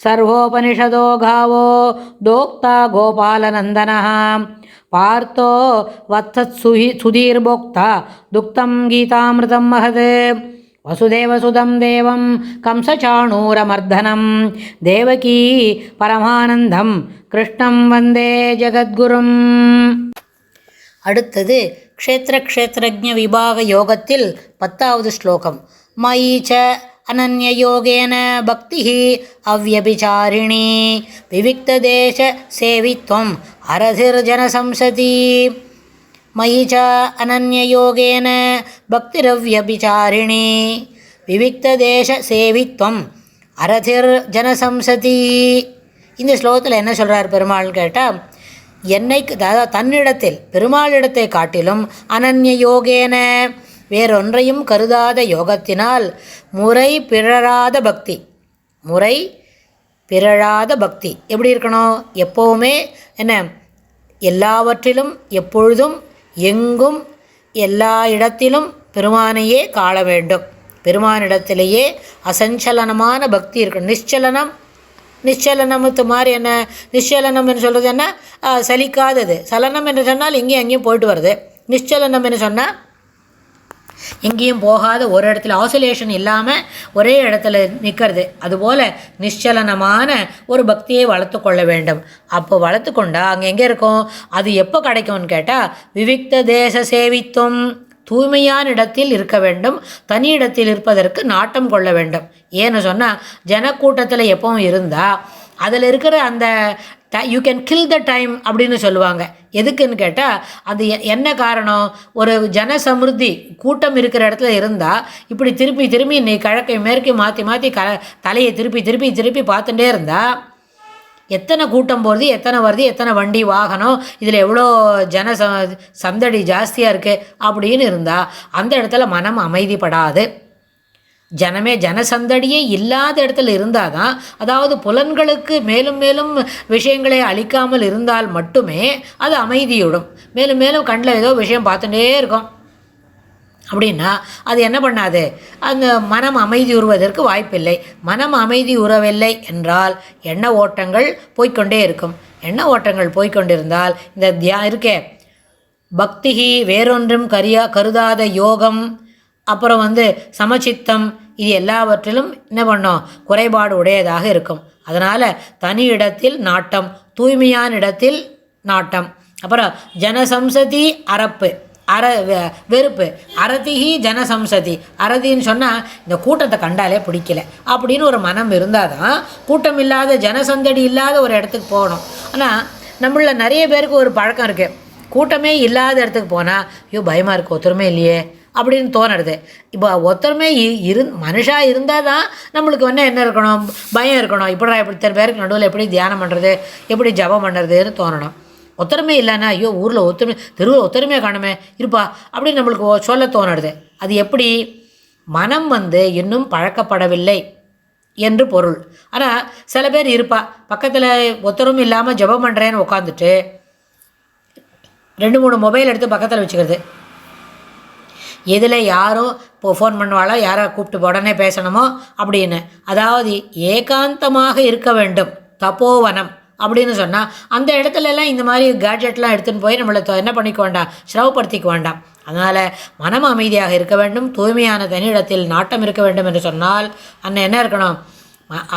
ಸರ್ವೋಪನಿಷದೋ ಗಾವೋ ದೋಕ್ತ ಗೋಪಾಲನಂದನ ಪಾರ್ಥೋ ವತ್ಸತ್ಸುಹಿ ಸುಧೀರ್ಭೋಕ್ತ ದುಕ್ತಂ ಗೀತಾಮೃತಂ ಮಹತ್ ವಸುದೇವಸುಧಂ ದೇವಂ ಕಂಸಚಾಣೂರಮರ್ಧನಂ ದೇವಕೀ ಪರಮಾನಂದಂ கிருஷ்ணம் வந்தே ஜெகத்குரும் அடுத்தது க்ஷேத்திர க்ஷேத்திரஜ விபாக யோகத்தில் பத்தாவது ஸ்லோகம் மயி ச அனன்யயோகேன பக்தி அவ்வபிச்சாரிணி விவிக்ததேச சேவித்வம் அரதிர்ஜனசம்சதி மயி ச அனன்யயோகேன பக்திரவ்யபிச்சாரிணி விவிக்ததேச சேவித்வம் அரதிர் ஜனசம்சதி இந்த ஸ்லோகத்தில் என்ன சொல்கிறார் பெருமாள்னு கேட்டால் என்னை அதாவது தன்னிடத்தில் பெருமாளிடத்தை காட்டிலும் அனன்ய யோகேன வேறொன்றையும் கருதாத யோகத்தினால் முறை பிறழாத பக்தி. முறை பிறழாத பக்தி. எப்படி இருக்கணும்? எப்போவுமே என்ன? எல்லாவற்றிலும் எப்பொழுதும் எங்கும் எல்லா இடத்திலும் பெருமானையே காண வேண்டும். பெருமானிடத்திலேயே அசஞ்சலனமான பக்தி இருக்கணும் நிச்சலனம். நிச்சலனமுத்து மாதிரி என்ன? நிச்சலனம் என்று சொல்கிறது என்ன? சலிக்காதது. சலனம் என்று சொன்னால் இங்கேயும் அங்கேயும் போயிட்டு வருது. நிச்சலனம் என்று சொன்னால் எங்கேயும் போகாத ஒரு இடத்துல ஆசிலேஷன் இல்லாமல் ஒரே இடத்துல நிற்கிறது அதுபோல் நிச்சலனமான ஒரு பக்தியை வளர்த்து கொள்ள வேண்டும். அப்போ வளர்த்து கொண்டா அங்கே எங்கே இருக்கும்? அது எப்போ கிடைக்கும்னு கேட்டால் விவிக்த தேச சேவித்துவம் தூய்மையான இடத்தில் இருக்க வேண்டும். தனி இடத்தில் இருப்பதற்கு நாட்டம் கொள்ள வேண்டும். ஏன்னு சொன்னால் ஜனக்கூட்டத்தில் எப்பவும் இருந்தால் அதில் இருக்கிற அந்த ட you can kill the time அப்படின்னு சொல்லுவாங்க. எதுக்குன்னு கேட்டால் அது எ- என்ன காரணம்? ஒரு ஜன சமிருத்தி கூட்டம் இருக்கிற இடத்துல இருந்தால் இப்படி திருப்பி திரும்பி நீ கிழக்கை மேற்கு மாற்றி மாற்றி க தலையை திருப்பி திருப்பி திருப்பி பார்த்துட்டே இருந்தால் எத்தனை கூட்டம் போகிறது எத்தனை வருது எத்தனை வண்டி வாகனம் இதில் எவ்வளோ ஜன ச சந்தடி ஜாஸ்தியாக இருக்குது அப்படின்னு இருந்தால் அந்த இடத்துல மனம் அமைதிப்படாது. ஜனமே ஜனசந்தடியே இல்லாத இடத்துல இருந்தால் தான் அதாவது புலன்களுக்கு மேலும் மேலும் விஷயங்களை அழிக்காமல் இருந்தால் மட்டுமே அது அமைதியுடும். மேலும் மேலும் கண்ணில் ஏதோ விஷயம் பார்த்துட்டே இருக்கும். அப்படின்னா அது என்ன பண்ணாது? அந்த மனம் அமைதி உறுவதற்கு வாய்ப்பில்லை. மனம் அமைதி உறவில்லை என்றால் எண்ண ஓட்டங்கள் போய்கொண்டே இருக்கும். எண்ண ஓட்டங்கள் போய்கொண்டிருந்தால் இந்த தியா இருக்கே. பக்திகி வேறொன்றும் கரியா கருதாத யோகம் அப்புறம் வந்து சமச்சித்தம் இது எல்லாவற்றிலும் என்ன பண்ணோம்? குறைபாடு உடையதாக இருக்கும். அதனால் தனி இடத்தில் நாட்டம் தூய்மையான இடத்தில் நாட்டம். அப்புறம் ஜனசம்சதி அரப்பு அற வெ- வெறுப்பு. அரதிகி ஜனசம்சதி. அரதின்னு சொன்னால் இந்த கூட்டத்தை கண்டாலே பிடிக்கல. அப்படின்னு ஒரு மனம் இருந்தால் தான் கூட்டம் இல்லாத ஜனசந்தடி இல்லாத ஒரு இடத்துக்கு போகணும். ஆனால் நம்மள நிறைய பேருக்கு ஒரு பழக்கம் இருக்குது கூட்டமே இல்லாத இடத்துக்கு போனால் ஐயோ பயமாக இருக்குது ஒத்துருமே இல்லையே. அப்படின்னு தோணுறது. இப்போ ஒருத்தருமே இரு மனுஷாக இருந்தால் தான் நம்மளுக்கு வந்து என்ன இருக்கணும்? பயம் இருக்கணும். இப்படிடா இப்படி இத்தனை பேருக்கு நடுவில் எப்படி தியானம் பண்ணுறது எப்படி ஜபம் பண்ணுறதுன்னு தோணணும். ஒத்தருமே இல்லைன்னா ஐயோ ஊரில் ஒத்துமை தெருவில் ஒத்தருமையாக காணுமே இருப்பா அப்படின்னு நம்மளுக்கு சொல்ல தோணுறது. அது எப்படி? மனம் வந்து இன்னும் பழக்கப்படவில்லை என்று பொருள். ஆனால் சில பேர் இருப்பா பக்கத்தில் ஒத்தரும் இல்லாமல் ஜெபம் பண்ணுறேன்னு உட்காந்துட்டு ரெண்டு மூணு மொபைல் எடுத்து பக்கத்தில் வச்சுக்கிறது. எதில் யாரும் இப்போ ஃபோன் பண்ணுவாளோ யாரை கூப்பிட்டு உடனே பேசணுமோ அப்படின்னு. அதாவது ஏகாந்தமாக இருக்க வேண்டும். தப்போவனம். அப்படின்னு சொன்னால் அந்த இடத்துலலாம் இந்த மாதிரி கேட்ஜெட்லாம் எடுத்துன்னு போய் நம்மளை என்ன பண்ணிக்க வேண்டாம் சிரமப்படுத்திக்க வேண்டாம். அதனால் மனம் அமைதியாக இருக்க வேண்டும் தூய்மையான தனியிடத்தில் நாட்டம் இருக்க வேண்டும் என்று சொன்னால் அண்ணன் என்ன இருக்கணும்?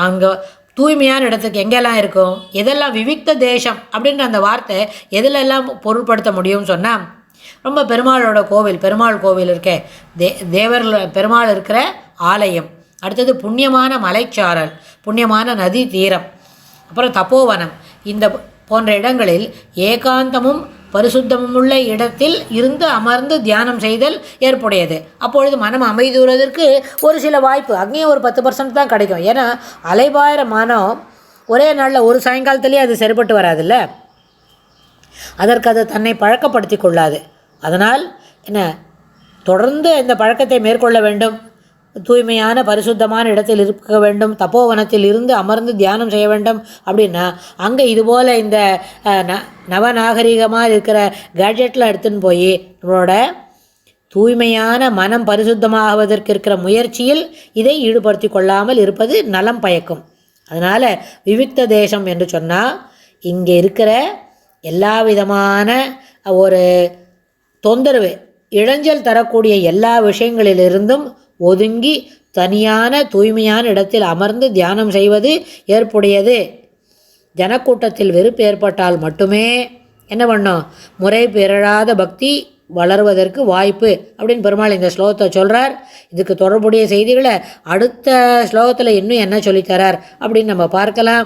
அங்கே தூய்மையான இடத்துக்கு எங்கெல்லாம் இருக்கும்? எதெல்லாம் விவிக்த தேசம்? அப்படின்ற அந்த வார்த்தை எதிலெல்லாம் பொருட்படுத்த முடியும்னு சொன்னால் ரொம்ப பெருமாளோட கோவில் பெருமாள் கோவில் இருக்கே. தே தேவர் பெருமாள் இருக்கிற ஆலயம். அடுத்தது புண்ணியமான மலைச்சாரல் புண்ணியமான நதி தீரம் அப்புறம் தப்போவனம். இந்த போன்ற இடங்களில் ஏகாந்தமும் பரிசுத்தமும் உள்ள இடத்தில் இருந்து அமர்ந்து தியானம் செய்தல் ஏற்புடையது. அப்பொழுது மனம் அமைதுவதற்கு ஒரு சில வாய்ப்பு. அங்கேயும் ஒரு பத்து பர்சன்ட் தான் கிடைக்கும். ஏன்னா அலைபாயிர மனம் ஒரே நாளில் ஒரு சாயங்காலத்துலேயே அது சரிப்பட்டு வராதுல்ல? அதற்கு அது தன்னை பழக்கப்படுத்தி கொள்ளாது. அதனால் என்ன? தொடர்ந்து இந்த பழக்கத்தை மேற்கொள்ள வேண்டும். தூய்மையான பரிசுத்தமான இடத்தில் இருக்க வேண்டும். தப்போவனத்தில் இருந்து அமர்ந்து தியானம் செய்ய வேண்டும். அப்படின்னா அங்கே இதுபோல் இந்த ந நவநாகரிகமாக இருக்கிற கேட்ஜெட்லாம் எடுத்துன்னு போய் நம்மளோட தூய்மையான மனம் பரிசுத்தமாகுவதற்கு இருக்கிற முயற்சியில் இதை ஈடுபடுத்தி கொள்ளாமல் இருப்பது நலம் பயக்கும். அதனால் விவிக்த தேசம் என்று சொன்னால் இங்கே இருக்கிற எல்லா விதமான ஒரு தொந்தரவு இளைஞல் தரக்கூடிய எல்லா விஷயங்களிலிருந்தும் ஒதுங்கி தனியான தூய்மையான இடத்தில் அமர்ந்து தியானம் செய்வது ஏற்புடையது. ஜனக்கூட்டத்தில் வெறுப்பு ஏற்பட்டால் மட்டுமே என்ன பண்ணும்? முறை பிறழாத பக்தி வளர்வதற்கு வாய்ப்பு அப்படின்னு பெருமாள் இந்த ஸ்லோகத்தை சொல்கிறார் இதுக்கு தொடர்புடைய செய்திகளை அடுத்த ஸ்லோகத்தில் இன்னும் என்ன சொல்லித்தரார் அப்படின்னு நம்ம பார்க்கலாம்.